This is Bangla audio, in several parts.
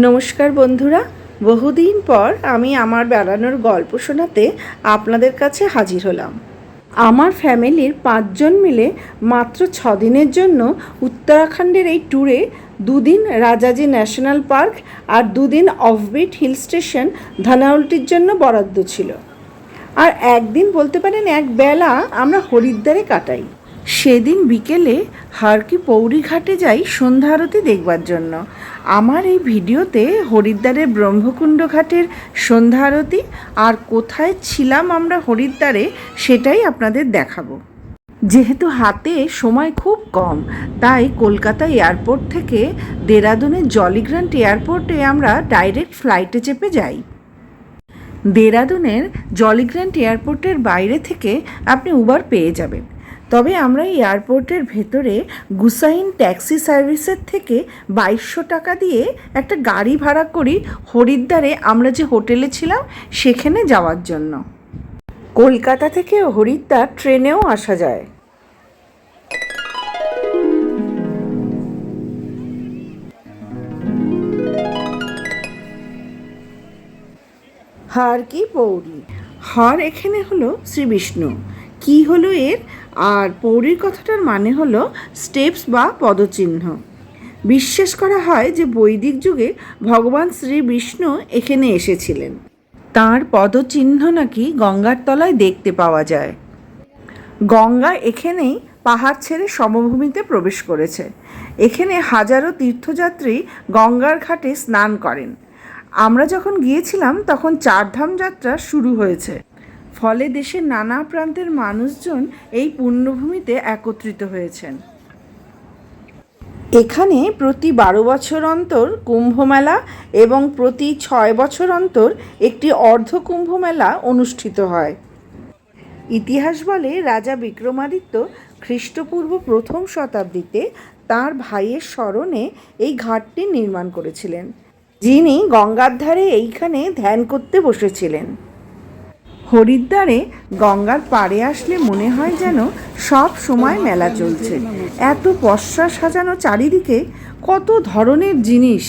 নমস্কার বন্ধুরা, বহুদিন পর আমি আমার বেড়ানোর গল্প শোনাতে আপনাদের কাছে হাজির হলাম। আমার ফ্যামিলির পাঁচজন মিলে মাত্র ছ দিনের জন্য উত্তরাখণ্ডের এই ট্যুরে দুদিন রাজাজি ন্যাশনাল পার্ক আর দুদিন অফবিট হিল স্টেশন ধানাউলটির জন্য বরাদ্দ ছিল। আর একদিন বলতে পারেন এক বেলা আমরা হরিদ্বারে কাটাই। সেদিন বিকেলে হারকি পৌরীঘাটে যাই সন্ধ্যা আরতি দেখবার জন্য। আমার এই ভিডিওতে হরিদ্বারের ব্রহ্মকুণ্ড ঘাটের সন্ধ্যা আরতি আর কোথায় ছিলাম আমরা হরিদ্বারে সেটাই আপনাদের দেখাবো। যেহেতু হাতে সময় খুব কম, তাই কলকাতা এয়ারপোর্ট থেকে দেরাদুনের জলিগ্রান্ট এয়ারপোর্টে আমরা ডাইরেক্ট ফ্লাইটে চেপে যাই। দেরাদুনের জলিগ্রান্ট এয়ারপোর্টের বাইরে থেকে আপনি উবার পেয়ে যাবেন। তবে আমরা এই এয়ারপোর্টের ভেতরে গুসাইন ট্যাক্সি সার্ভিসের থেকে বাইশশো টাকা দিয়ে একটা গাড়ি ভাড়া করি হরিদ্বারে আমরা যে হোটেলে ছিলাম সেখানে যাওয়ার জন্য। কলকাতা থেকে হরিদ্বার ট্রেনেও আসা যায়। হার কি পৌরী। হার এখানে হলো শ্রী বিষ্ণু কি হলো এর? আর পৌরীর কথাটার মানে হলো স্টেপস বা পদচিহ্ন। বিশ্বাস করা হয় যে বৈদিক যুগে ভগবান শ্রী বিষ্ণু এখানে এসেছিলেন। তার পদচিহ্ন নাকি গঙ্গার তলায় দেখতে পাওয়া যায়। গঙ্গা এখানেই পাহাড় ছেড়ে সমভূমিতে প্রবেশ করেছে। এখানে হাজারো তীর্থযাত্রী গঙ্গার ঘাটে স্নান করেন। আমরা যখন গিয়েছিলাম তখন চারধাম যাত্রা শুরু হয়েছে। ফলে দেশের নানা প্রান্তের মানুষজন এই পুণ্যভূমিতে একত্রিত হয়েছেন। এখানে প্রতি বারো বছর অন্তর কুম্ভমেলা এবং প্রতি ছয় বছর অন্তর একটি অর্ধ কুম্ভমেলা অনুষ্ঠিত হয়। ইতিহাস বলে রাজা বিক্রমাদিত্য খ্রিস্টপূর্ব প্রথম শতাব্দীতে তার ভাইয়ের স্মরণে এই ঘাটটি নির্মাণ করেছিলেন। যিনি গঙ্গার ধারে এইখানে ধ্যান করতে বসেছিলেন। হরিদ্বারে গঙ্গার পাড়ে আসলে মনে হয় যেন সব সময় মেলা চলছে। এত পশ্চা সাজানো চারিদিকে কত ধরনের জিনিস।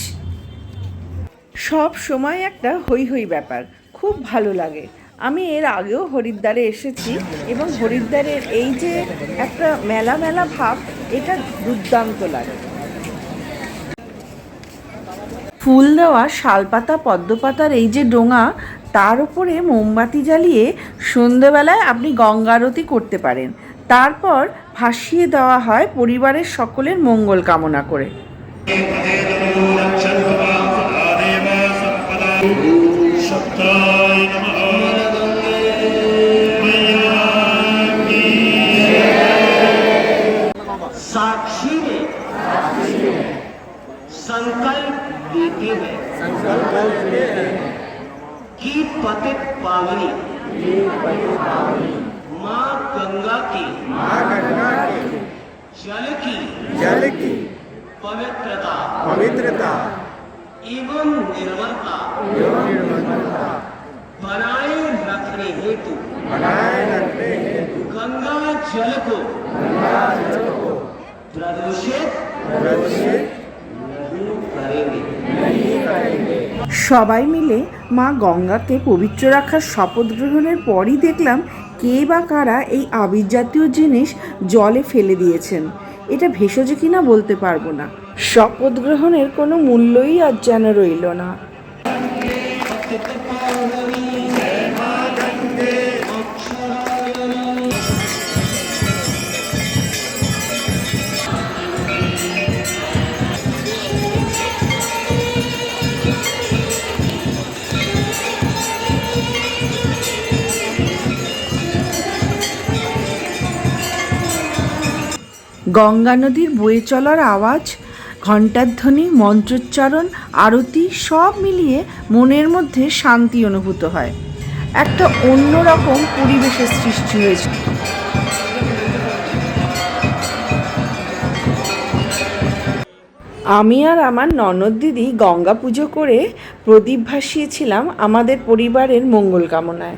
সব সময় একটা হই হই ব্যাপার, খুব ভালো লাগে। আমি এর আগেও হরিদ্বারে এসেছি এবং হরিদ্বারের এই যে একটা মেলা মেলা ভাব, এটা দুর্দান্ত লাগে। ফুল দেওয়া শালপাতা, পদ্মপাতার এই যে ডোঙা তার উপরে মোমবাতি জ্বালিয়ে সন্ধেবেলায় আপনি গঙ্গারতি করতে পারেন তারপর ভাসিয়ে দেওয়া হয় পরিবারের সকলের মঙ্গল কামনা করে सप्ताय साक्षी में संकल्प लेते हैं कि पतित पावनी। माँ गंगा की। माँ गंगा की। जल की। जल की। पवित्रता। पवित्रता। एवं निर्मलता। एवं निर्मलता। बनाए रखने हेतु। बनाए रखने हेतु। गंगा जल को। प्रदूषित। प्रदूषित। नहीं करेंगे। সবাই মিলে মা গঙ্গাকে পবিত্র রাখার শপথ গ্রহণের পরই দেখলাম কে বা কারা এই আবির জাতীয় জিনিস জলে ফেলে দিয়েছেন। এটা ভেষজ কিনা বলতে পারব না। শপথ গ্রহণের কোনো মূল্যই আর যেন রইল না। গঙ্গা নদীর বয়ে চলার আওয়াজ, ঘণ্টার ধ্বনি, মন্ত্রোচ্চারণ, আরতি সব মিলিয়ে মনের মধ্যে শান্তি অনুভূত হয়। একটা অন্যরকম পরিবেশের সৃষ্টি হয়েছে। আমি আর আমার ননদ দিদি গঙ্গা পুজো করে প্রদীপ ভাসিয়েছিলাম আমাদের পরিবারের মঙ্গল কামনায়।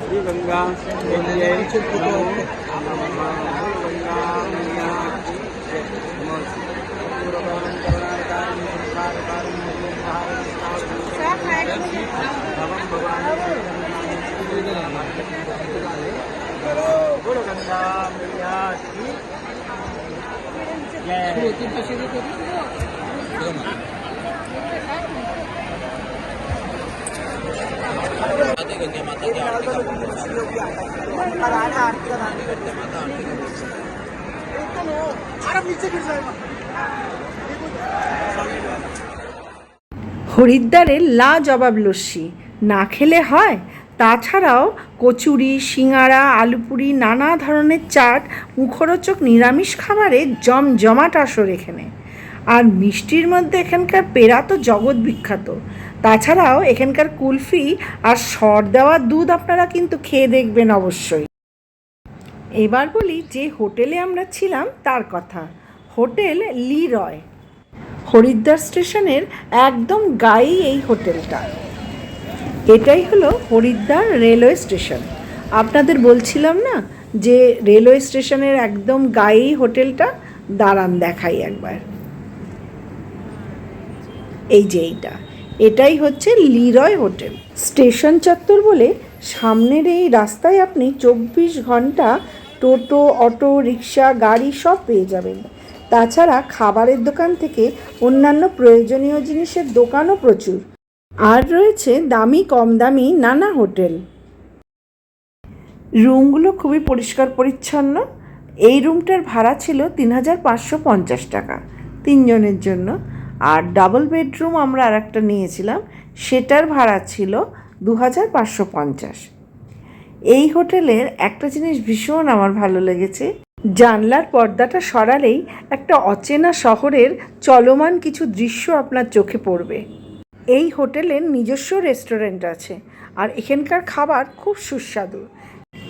হরিদ্বারের লা জবাব লস্যি না খেলে হয়? তাছাড়াও কচুরি সিঙাড়া আলুপুরি, নানা ধরনের চাট, মুখরোচক নিরামিষ খাবারে জমজমাট আসর এখানে। আর মিষ্টির মধ্যে এখানকার পেড়া তো জগৎ বিখ্যাত। তাছাড়াও এখানকার কুলফি আর সর দেওয়া দুধ আপনারা কিন্তু খেয়ে দেখবেন অবশ্যই। এবার বলি যে হোটেলে আমরা ছিলাম তার কথা। হোটেল লি রয় হরিদ্বার স্টেশনের একদম গায়েই এই হোটেলটা। এটাই হলো হরিদ্বার রেলওয়ে স্টেশন। আপনাদের বলছিলাম না যে রেলওয়ে স্টেশনের একদম গায়েই হোটেলটা? দাঁড়ান দেখাই একবার। এই যে এইটা। এটাই হচ্ছে লিরয় হোটেল। স্টেশন চত্বর বলে সামনের এই রাস্তায় আপনি চব্বিশ ঘণ্টা টোটো, অটো, রিক্সা, গাড়ি সব পেয়ে যাবেন। তাছাড়া খাবারের দোকান থেকে অন্যান্য প্রয়োজনীয় জিনিসের দোকানও প্রচুর। আর রয়েছে দামি, কম দামি নানা হোটেল। রুমগুলো খুবই পরিষ্কার পরিচ্ছন্ন। এই রুমটার ভাড়া ছিল তিন হাজার পাঁচশো পঞ্চাশ টাকা তিনজনের জন্য। আর ডাবল বেডরুম আমরা আর একটা নিয়েছিলাম, সেটার ভাড়া ছিল দু হাজার পাঁচশো পঞ্চাশ। এই হোটেলের একটা জিনিস ভীষণ আমার ভালো লেগেছে, জানলার পর্দাটা সরালেই একটা অচেনা শহরের চলমান কিছু দৃশ্য আপনার চোখে পড়বে। এই হোটেলের নিজস্ব রেস্টুরেন্ট আছে আর এখানকার খাবার খুব সুস্বাদু।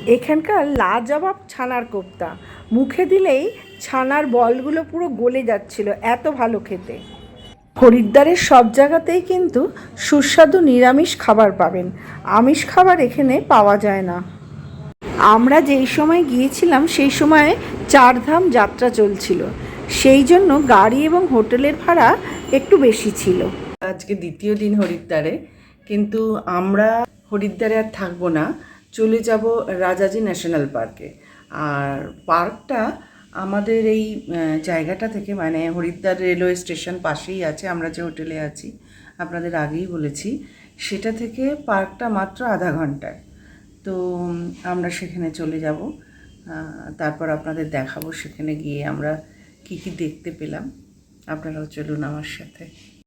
এখানকার লাজবাব ছানার কোপ্তা। মুখে দিলেই ছানার বলগুলো পুরো গলে যাচ্ছিল এত ভালো খেতে। হরিদ্বারের সব জায়গাতেই কিন্তু সুস্বাদু নিরামিষ খাবার পাবেন। আমিষ খাবার এখানে পাওয়া যায় না। আমরা যেই সময় গিয়েছিলাম সেই সময় চারধাম যাত্রা চলছিল। সেই জন্য গাড়ি এবং হোটেলের ভাড়া একটু বেশি ছিল। আজকে দ্বিতীয় দিন হরিদ্বারে, কিন্তু আমরা হরিদ্বারে আর থাকব না, চলে যাব রাজাজি ন্যাশনাল পার্কে। আর পার্কটা আমাদের এই জায়গাটা থেকে মানে হরিদ্বার রেলওয়ে স্টেশন পাশেই আছে, আমরা যে হোটেলে আছি, আপনাদের আগেই বলেছি, সেটা থেকে পার্কটা মাত্র আধা ঘন্টায়। তো আমরা সেখানে চলে যাব। তারপর আপনাদের দেখাবো সেখানে গিয়ে আমরা কী কী দেখতে পেলাম। আপনারাও চলুন আমার সাথে।